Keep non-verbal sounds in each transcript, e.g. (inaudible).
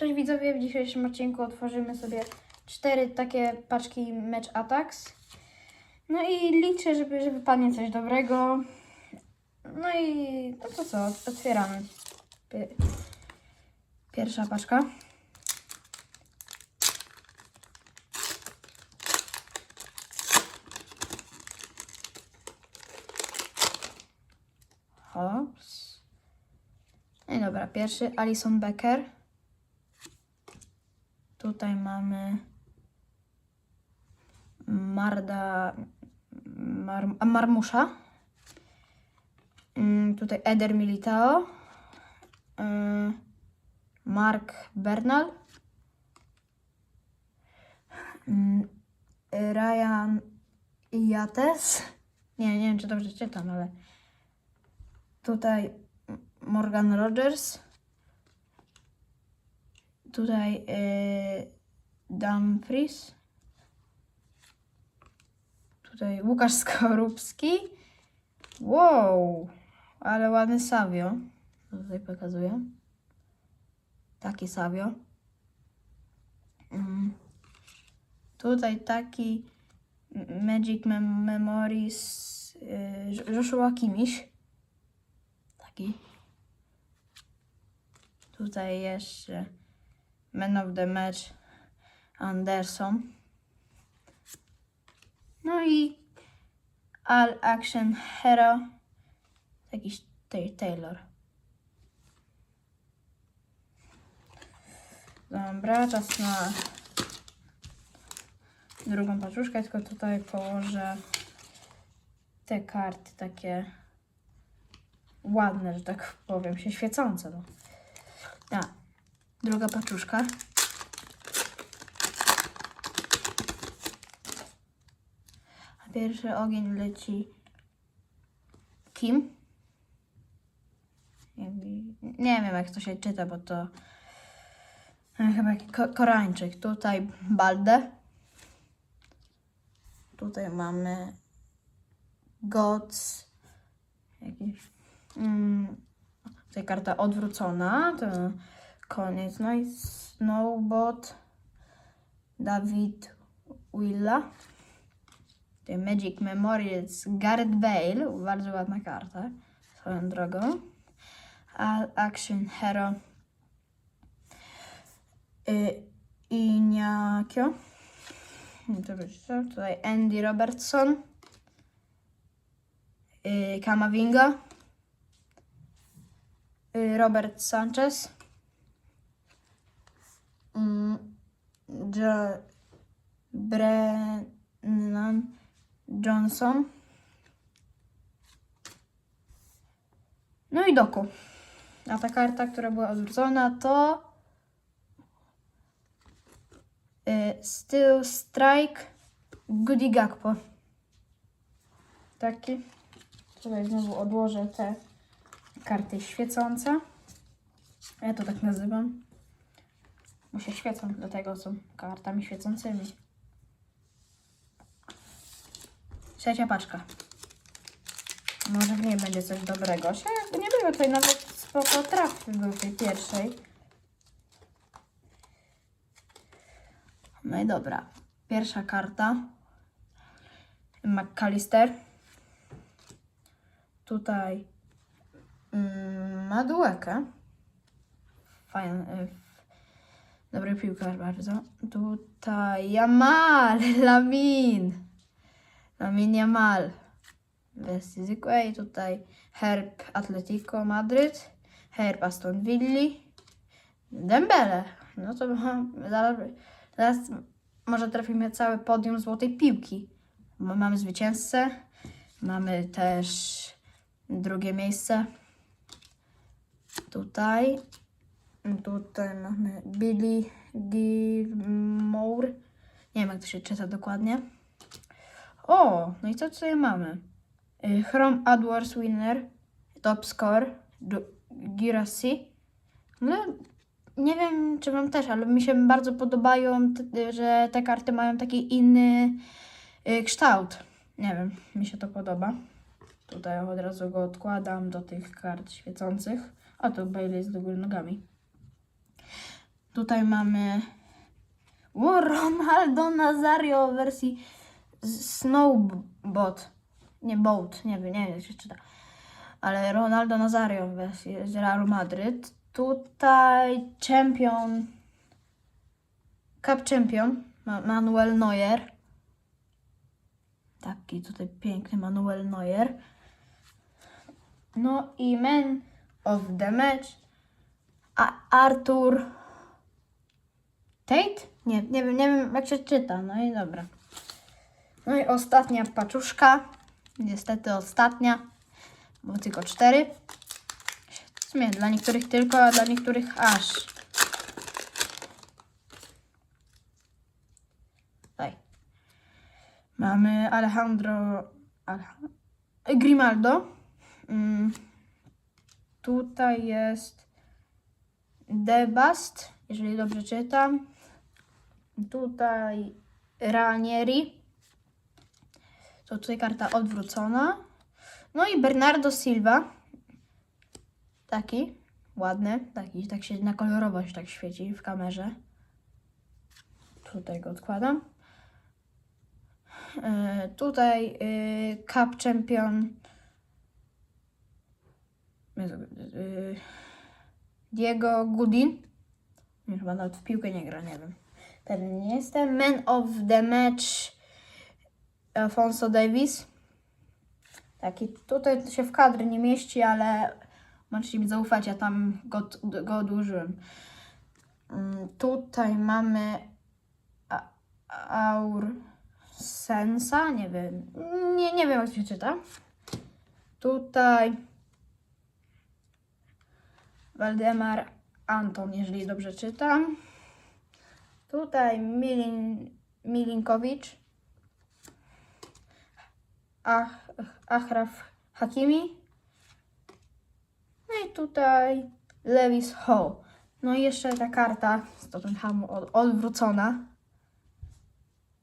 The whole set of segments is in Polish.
Cześć widzowie, w dzisiejszym odcinku otworzymy sobie cztery takie paczki Match Attacks. No i liczę, żeby, że wypadnie coś dobrego. No i no to co, otwieramy. Pie- Pierwsza paczka. Hops. No i dobra, pierwszy Alison Becker. Tutaj mamy Marda Mar, Marmusza. Mm, Tutaj Eder Militao. Mm, Mark Bernal. Mm, Ryan Yates. Nie, nie wiem, czy dobrze czytam, ale tutaj Morgan Rogers. Tutaj yy, Dumfries. Tutaj Łukasz Skorupski. Wow, ale ładny Savio. Tutaj pokazuję. Taki Savio. Mm. Tutaj taki Magic Mem Memories yy, Joshua Kimiś. Taki. Tutaj jeszcze Man of the Match Anderson. No i All Action Hero jakiś Ta- Taylor. Dobra, czas na drugą paczuszkę, tylko tutaj położę te karty takie ładne, że tak powiem, się świecące. No. Druga paczuszka. A pierwszy ogień leci Kim? Nie wiem, jak to się czyta, bo to e, chyba ko-. Tutaj Balde. Tutaj mamy Gods. Jakiś Mm, tutaj karta odwrócona, to koniec. No i Snowbot, Dawid Willa. Tutaj Magic Memories, Gareth Bale, bardzo ładna karta, swoją drogą. All Action Hero, y, Iniakio. Tutaj Andy Robertson, y, Kamavinga. Y, Robert Sanchez. Mm, Jo Brennan Johnson. No i Doku. A ta karta, która była odwrócona to y, Steel Strike Goody Gakpo. Taki. Tutaj znowu odłożę te karty świecące. Ja to tak nazywam. Bo się świecą, dlatego są kartami świecącymi. Trzecia paczka. Może w niej będzie coś dobrego. Się jakby nie było tutaj nawet spoko trafy był w tej pierwszej. No i dobra. Pierwsza karta. McAllister. Tutaj mm, Maduekę. Fajny. Dobry piłkarz bardzo. Tutaj Jamal, (laughs) Lamin. Lamin Jamal. Bez zwykłej. Tutaj Herb Atletico Madryt. Herb Aston Villa. Dembele. No to zaraz, zaraz może trafimy całe podium złotej piłki. Mamy zwycięzcę. Mamy też drugie miejsce. Tutaj. Tutaj mamy Billy Gilmore. Nie wiem, jak to się czyta dokładnie. O, no i co tutaj mamy? Y, Chrome AdWords Winner, Top Score, Girassi. No, nie wiem, czy Wam też, ale mi się bardzo podobają, że te karty mają taki inny y, kształt. Nie wiem, mi się to podoba. Tutaj od razu go odkładam do tych kart świecących. A tu Bailey jest do góry nogami. Tutaj mamy o, Ronaldo Nazario w wersji Snowbot. Nie Boat, nie wiem, nie wiem jak się czyta. Ale Ronaldo Nazario w wersji z Madryt. Tutaj champion, cup champion Ma- Manuel Neuer. Taki tutaj piękny Manuel Neuer. No i man of the match A Artur Tate? Nie, nie wiem, nie wiem jak się czyta. No i dobra. No i ostatnia paczuszka. Niestety ostatnia, bo tylko cztery. W sumie dla niektórych tylko, a dla niektórych aż. Tutaj. Mamy Alejandro Alej- Grimaldo. Mm. Tutaj jest Debast, jeżeli dobrze czytam. Tutaj Ranieri. To tutaj karta odwrócona. No i Bernardo Silva. Taki ładny, taki, tak się na kolorowość tak świeci w kamerze. Tutaj go odkładam. E, tutaj y, Cup Champion y, Diego. Nie, Chyba nawet w piłkę nie gra, nie wiem. Pewnie nie jestem. Man of the match Alfonso Davis. Taki tutaj się w kadry nie mieści, ale możecie mi zaufać, ja tam go, go odłożyłem. Mm, Tutaj mamy Aur Sensa, nie wiem. Nie, nie wiem jak się czyta. Tutaj Waldemar Anton, jeżeli dobrze czytam. Tutaj Milin, Milinkowicz. Ach, Achraf Hakimi. No i tutaj Lewis Hall. No i jeszcze ta karta z Tottenhamu od, odwrócona.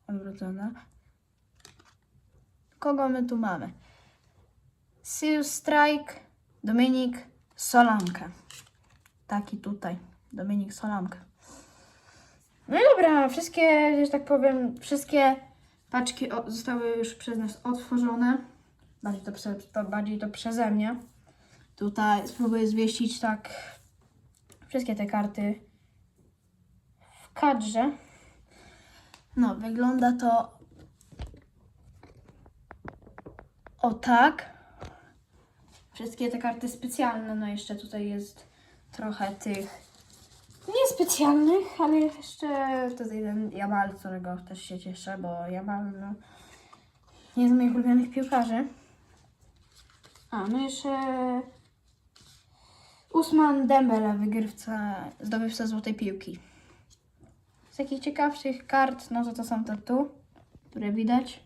Odwrócona. Kogo my tu mamy? Sirius Strike, Dominik Solankę. Taki tutaj, Dominik Solankę. No i dobra, wszystkie, że tak powiem, wszystkie paczki zostały już przez nas otworzone. Bardziej to, prze, to, bardziej to przeze mnie. Tutaj spróbuję zwieścić tak wszystkie te karty w kadrze. No, wygląda to o tak. Wszystkie te karty specjalne, no jeszcze tutaj jest trochę tych niespecjalnych, ale jeszcze tutaj ten Jamal, którego też się cieszę, bo Jamal no, nie z moich ulubionych piłkarzy. A, no jeszcze Usman Dembele, wygrywca, zdobywca złotej piłki. Z takich ciekawszych kart, no to to są te tu, które widać.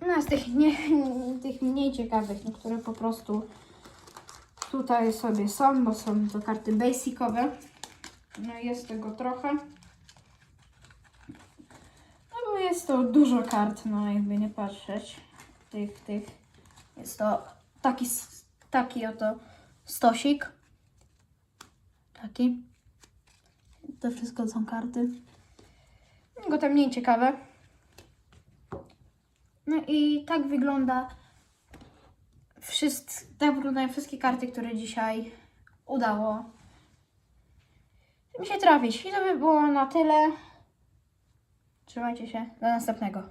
No, z tych, nie, (laughs) tych mniej ciekawych, no, które po prostu tutaj sobie są, bo są to karty basicowe. No jest tego trochę. No bo jest to dużo kart, no jakby nie patrzeć. Tych, tych. Jest to taki, taki oto stosik. Taki. To wszystko są karty. Go te mniej ciekawe. No i tak wygląda wszyst, tak wyglądają wszystkie karty, które dzisiaj udało mi się trafić. I to by było na tyle. Trzymajcie się. Do następnego.